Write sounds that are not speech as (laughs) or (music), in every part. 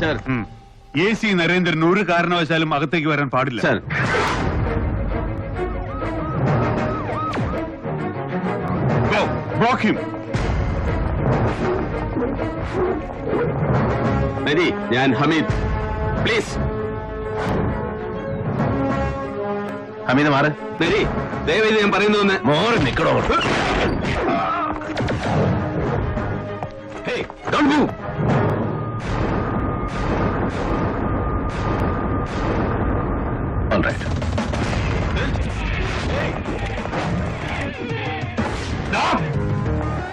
Sir. A C Narendran ഒരു കാരണവശാലും അകത്തേക്ക് വരാൻ പാടില്ല. സർ. നരി ഞാൻ ഹമീദ്. പ്ലീസ് ഹമീദ് മാറ്. നരി ദയവേദി ഞാൻ പറയുന്നു മോറി നിക്കടോ. Hey, don't move.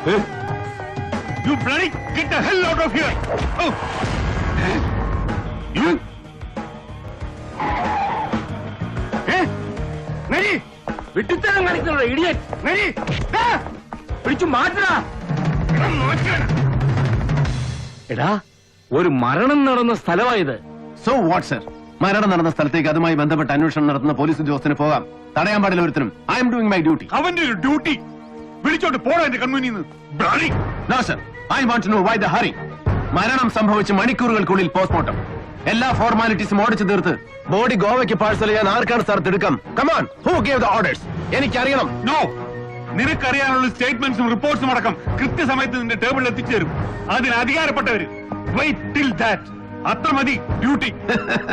You bloody get the hell out of here! Oh. You? Eh? നരി വിട്ടിത്തരം കാണിക്കുന്നുള്ള ഇടിയൻ നരി പിടിച്ചു മാറ്റടാ എടാ ഒരു മരണം നടന്ന സ്ഥലമായത്. സോ വാട്ട് സർ മരണം നടന്ന സ്ഥലത്തേക്ക് അതുമായി ബന്ധപ്പെട്ട് അന്വേഷണം നടത്തുന്ന പോലീസ് ഉദ്യോഗസ്ഥന് പോകാം. തടയാൻ പാടില്ല ഒരുത്തരും I am doing my duty അവന്റെ ഒരു ഡ്യൂട്ടി വിളിച്ചോട്ട് പോടാ എന്റെ കൺമുന്നിൽ നിന്ന് I want know why the hurry മരണം സംഭവിച്ച് മണിക്കൂറുകൾക്കുള്ളിൽ പോസ്റ്റ്മോർട്ടം എല്ലാ ഫോർമാലിറ്റീസും ഓടിച്ചു തീർത്ത് ബോഡി ഗോവയ്ക്ക് പാഴ്സൽ ചെയ്യാൻ ആർക്കാണ് സാർ തിടുക്കം? Come on who gave the orders എനിക്കറിയണം. നോ നിനക്കറിയാനുള്ള സ്റ്റേറ്റ്മെന്റ്സും റിപ്പോർട്ട്സും അടക്കം കൃത്യസമയത്ത് നിന്റെ ടേബിളിൽ എത്തിച്ചേരും. അതിന് അധികാരപ്പെട്ടവര്. വെയിറ്റ് ടിൽ ദാറ്റ് അത്ര മതി. ഡ്യൂട്ടി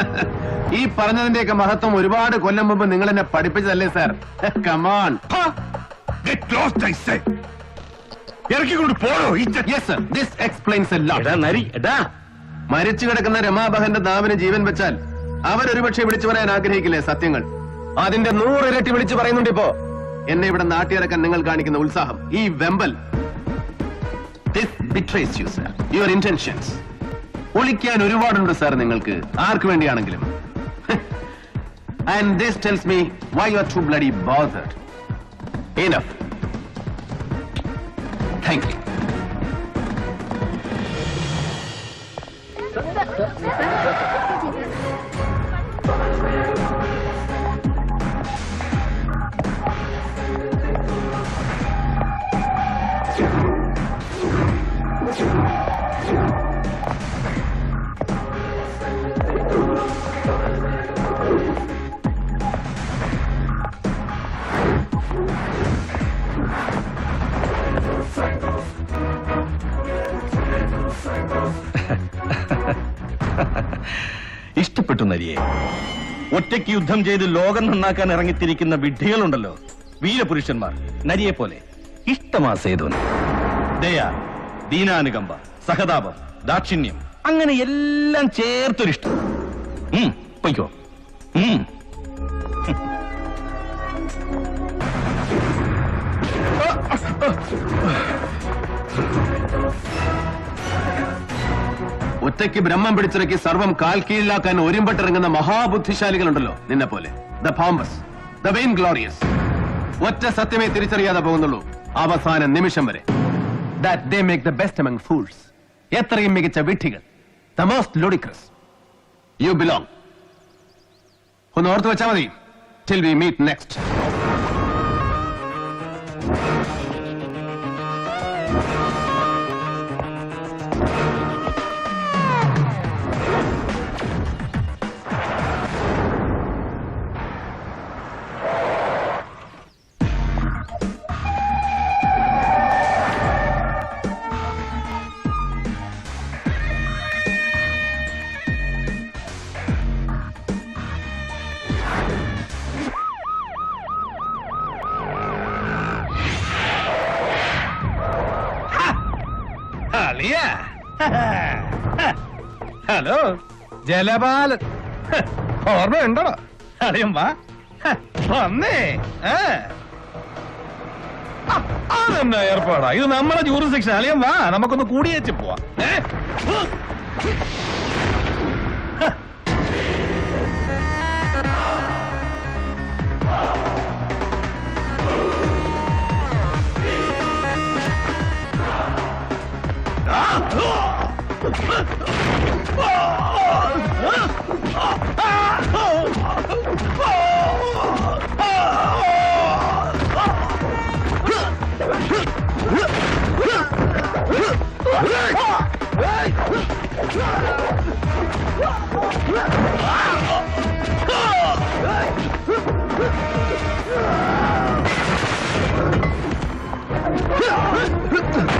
(laughs) ഈ പറഞ്ഞതിന്റെയൊക്കെ മഹത്വം ഒരുപാട് കൊല്ലം മുമ്പ് നിങ്ങൾ എന്നെ പഠിപ്പിച്ചതല്ലേ സാർ (laughs) കമാൺ ഇറക്കിക്കൊണ്ട് പോടോ. യെസ് ദിസ് എക്സ്പ്ലെയിൻസ് മരിച്ചു കിടക്കുന്ന രമാബഹന്റെ നാവിന് ജീവൻ വെച്ചാൽ അവരൊരുപക്ഷെ വിളിച്ചു പറയാൻ ആഗ്രഹിക്കില്ലേ സത്യങ്ങൾ? അതിന്റെ നൂറിരട്ടി വിളിച്ചു പറയുന്നുണ്ട് ഇപ്പോ. എന്നെ ഇവിടെ നാട്ടിയിറക്കാൻ നിങ്ങൾ കാണിക്കുന്ന ഉത്സാഹം ഈ വെമ്പൽ. Betrays you sir your intentions ഒളിക്കാൻ ഒരുപാടുണ്ട് സാർ നിങ്ങൾക്ക്. ആർക്ക് വേണ്ടിയാണെങ്കിലും. And this tells me why you are too bloody bothered Enough. Thank you. ഒറ്റയ്ക്ക് യുദ്ധം ചെയ്ത് ലോകം നന്നാക്കാൻ ഇറങ്ങിത്തിരിക്കുന്ന വിഡ്ഢികളുണ്ടല്ലോ വീരപുരുഷന്മാർ നരിയെ പോലെ ഇഷ്ടമാ സേതുവിന്. ദയ ദീനാനുകമ്പ സഹതാപം ദാക്ഷിണ്യം അങ്ങനെ എല്ലാം ചേർത്തൊരിഷ്ടം. പൊയ്ക്കോ. ഉം. ഒറ്റയ്ക്ക് ബ്രഹ്മം പിടിച്ചിറക്കി സർവം കാൽ കീഴിലാക്കാൻ ഒരുമ്പെട്ടിറങ്ങുന്ന മഹാബുദ്ധിശാലികളുണ്ടല്ലോ നിന്നെ പോലെ. The pompous the vain glorious ഒറ്റ സത്യമേ തിരിച്ചറിയാതെ പോകുന്നുള്ളൂ അവസാന നിമിഷം വരെ. That they make the best among fools എത്രയും മികച്ച വിഡ്ഢികൾ. The most ludicrous you belong ഒന്ന് ഓർത്ത് വെച്ചാൽ മതി. Till we meet next hello Jalapalan. ഹ, ഓർമ്മയുണ്ടോ? അറിയാം വാ. വന്നേ. അതെന്നാ ഏർപ്പാടാ? ഇത് നമ്മളെ ജൂറിസ്ഡിക്ഷൻ അളിയൻ വാ. നമുക്കൊന്ന് കൂടിയേച്ച് പോവാ. ഏ? Oh!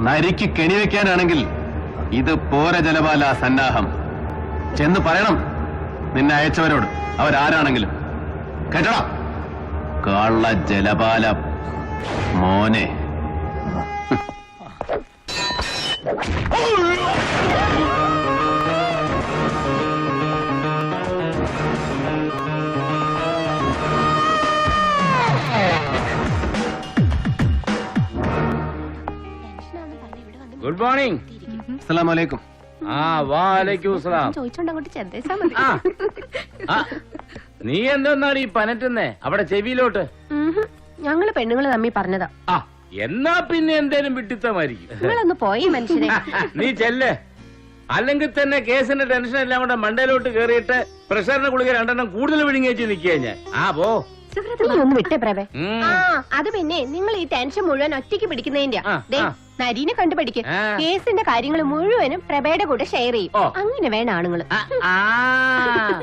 നരിക്ക് കെണിവെക്കാനാണെങ്കിൽ ഇത് പോര ജലപാല സന്നാഹം. ചെന്ന് പറയണം നിന്നെ അയച്ചവരോട്. അവരാരാണെങ്കിലും. കേട്ടടാ. കള്ള ജലപാല മോനെ. ഗുഡ് മോർണിംഗ് അസ്സലാമു അലൈക്കും ആ വാലൈക്കും സലാം ചോദിച്ചോണ്ട് അങ്ങോട്ട് ചെന്നേച്ചാ മതി. ആ ആ, നീ എന്താണ് ഈ പനറ്റുന്നേ? അവിടെ ചെവിയിലോട്ട്. ഞങ്ങൾ പെണ്ണുങ്ങൾ തമ്മി പറഞ്ഞതാ. ആ എന്നാ പിന്നെ എന്തേലും വിട്ടിത്തമായിരിക്കും. നിങ്ങളൊന്ന് പോയി മനുഷ്യനെ. നീ ചെല്ലേ. അല്ലെങ്കിൽ തന്നെ കേസിന്റെ ടെൻഷൻ എല്ലാം കൂടെ മണ്ടയിലോട്ട് കേറിയിട്ട് പ്രഷറിന് ഗുളിക രണ്ടെണ്ണം കൂടുതൽ വിഴുങ്ങി നിക്കുക നിൽക്കുക ഞാൻ. ആ പോ. നീ ഒന്ന് വിട്ടേ പ്രഭേ. ആ അത് പിന്നെ നിങ്ങൾ ഈ ടെൻഷൻ മുഴുവൻ ഒറ്റയ്ക്ക് പിടിക്കുന്നതിന്റെ നരീനെ കണ്ടുപിടിക്ക്. ആ. കേസിന്റെ കാര്യങ്ങൾ മുഴുവനും പ്രഭയുടെ കൂടെ ഷെയർ ചെയ്യും. ഓ. അങ്ങനെ വേണം ആണുങ്ങൾ. ആ.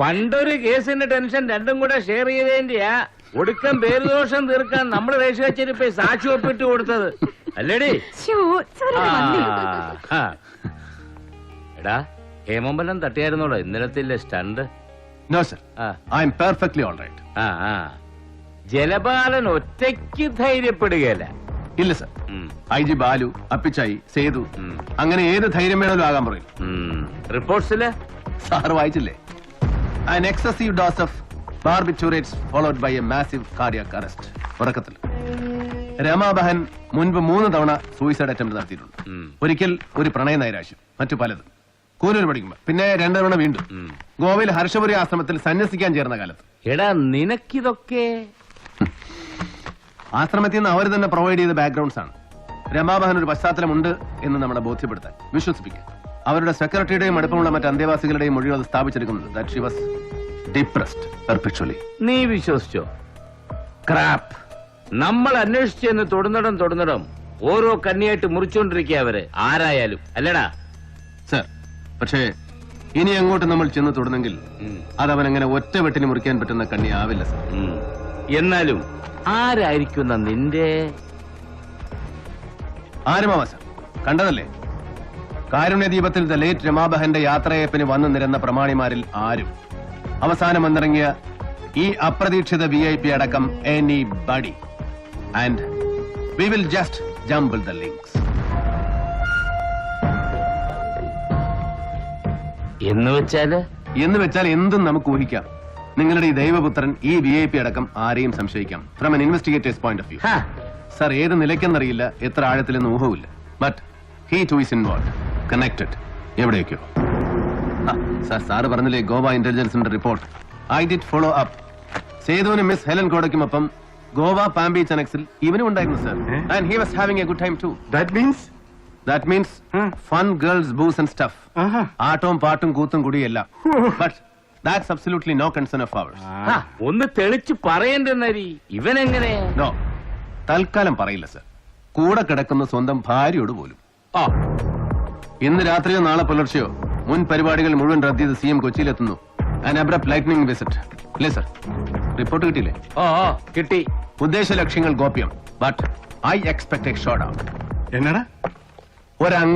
പണ്ടൊരു കേസിന്റെ ടെൻഷൻ രണ്ടും കൂടെ ഷെയർ ചെയ്തതിന്റെയാ ഒടുക്കം പേരുദോഷം തീർക്കാൻ നമ്മൾ രേഷകച്ചേരിപ്പോ സാക്ഷി ഒപ്പിട്ട് കൊടുത്തത്. അല്ലേടി? ശ്ശോ, വന്നില്ല. ആ. എടാ ഹേമമ്പലം തട്ടിയായിരുന്നോടോ? ഇന്നലത്തെ സ്റ്റണ്ട്. നോ സർ ആ. I am perfectly all right ആ ആ. ജലപാലൻ ഒറ്റയ്ക്ക് ധൈര്യപ്പെടുകയല്ല. ഇല്ല സർ. ഐ ജി ബാലു അപ്പിച്ചായി സേതു അങ്ങനെ ഏത് ധൈര്യം വേണമല്ലോ ആകാൻ പറയും. റിപ്പോർട്ട്സിൽ? Sir വായിച്ചില്ലേ? An excessive dose of barbiturates followed by a massive cardiac arrest ഉറക്കത്തിൽ. രമാബഹൻ മുൻപ് മൂന്ന് തവണ സൂയിസൈഡ് അറ്റംപ്റ്റ് നടത്തിയിട്ടുണ്ട്. ഒരിക്കൽ ഒരു പ്രണയ നൈരാശ്യം മറ്റു പലതും. കൂനൂർ പഠിക്കുമ്പോ പിന്നെ രണ്ടു തവണ വീണ്ടും. ഗോവയിൽ ഹർഷപുരി ആശ്രമത്തിൽ സന്യസിക്കാൻ ചേർന്ന കാലത്ത്. എടാ നിനക്കിതൊക്കെ ആശ്രമത്തിൽ നിന്ന് അവർ തന്നെ പ്രൊവൈഡ് ചെയ്ത ബാക്ക്ഗ്രൗണ്ട്സ് ആണ്. രമാബഹൻ ഒരു പശ്ചാത്തലമുണ്ട് എന്ന് നമ്മളെ ബോധ്യപ്പെടുത്താൻ വിശ്വസിപ്പിക്കാൻ. അവരുടെ സെക്രട്ടറിയുടെയും അടുപ്പമുള്ള മറ്റ് അന്തേവാസികളുടെയും മൊഴികൾ അത് സ്ഥാപിച്ചെടുക്കുന്നത് that she was depressed perpetually നീ വിശ്വസിച്ചോ? ക്രാപ്പ് നമ്മൾ അന്വേഷിച്ചെന്ന് തൊടുന്നിടം തൊടുന്നിടം ഓരോ കണ്ണിയായിട്ട് മുറിച്ചുകൊണ്ടിരിക്കുക അവർ. ആരായാലും. അല്ലടാ. സർ പക്ഷേ ഇനി അങ്ങോട്ട് നമ്മൾ ചെന്ന് തുടങ്ങി അത് അതവൻ അങ്ങനെ ഒറ്റ വെട്ടിന് മുറിക്കാൻ പറ്റുന്ന കണ്ണി ആവില്ല സർ എന്നാലും ആരായിരിക്കുന്ന നിന്റെ? ആരുമാവാ സർ? കണ്ടതല്ലേ? കാരുണ്യ ദീപത്തിൽ ദ ലേറ്റ് രമാബഹന്റെ യാത്രയപ്പിന് വന്നു നിരന്ന പ്രമാണിമാരിൽ ആരും. അവസാനം വന്നിറങ്ങിയ ഈ അപ്രതീക്ഷിത വി ഐ പി അടക്കം anybody and we will just jumble the links എന്ന് വെച്ചാൽ? എന്ന് വെച്ചാൽ എന്തും നമുക്ക് ഊഹിക്കാം. നിങ്ങളുടെ ഈ ദൈവപുത്രൻ ഈ വി ഐ പി അടക്കം ആരെയും സംശയിക്കാം. From an investigators point of view sir ഏത് നിലയ്ക്കെന്നറിയില്ല എത്ര ആഴത്തിലെന്ന് ഊഹവുമില്ല. But he too is involve connected എവിടെയൊക്കെയോ. സാർ സാറ് പറഞ്ഞില്ലേ Goa ഇന്റലിജൻസിന്റെ report I did follow up സേതുവിനും miss Helen കോടയ്ക്കുമൊപ്പം ഗോവ പാമ്പി ചനക്സിൽ ഇവനും ഉണ്ടായിരുന്നു sir and he was having a good time too that means that means fun girls booze and stuff ആട്ടവും പാട്ടും കൂത്തും കൂടിയല്ല. But that's absolutely no concern of ours. ഒന്ന് തെളിച്ച് പറയണ്ടെന്നരി ഇവൻ എങ്ങനെ നോ തൽക്കാലം പറയില്ല സർ കൂടെ കിടക്കുന്ന സ്വന്തം ഭാര്യയോട് പോലും. ആ. ഇന്ന് രാത്രിയോ നാളെ പുലർച്ചെയോ മുൻ പരിപാടികൾ മുഴുവൻ റദ്ദ് ചെയ്ത് സി എം കൊച്ചിയിലെത്തുന്നു. ആൻ ലൈറ്റ്നിങ് വിസിറ്റ് അല്ലേ സർ റിപ്പോർട്ട് കിട്ടിയില്ലേ? ഓ ഓ, കിട്ടി. ഉദ്ദേശ ലക്ഷ്യങ്ങൾ ഗോപ്യം but I expect a shot out എന്നടാ? ഒരു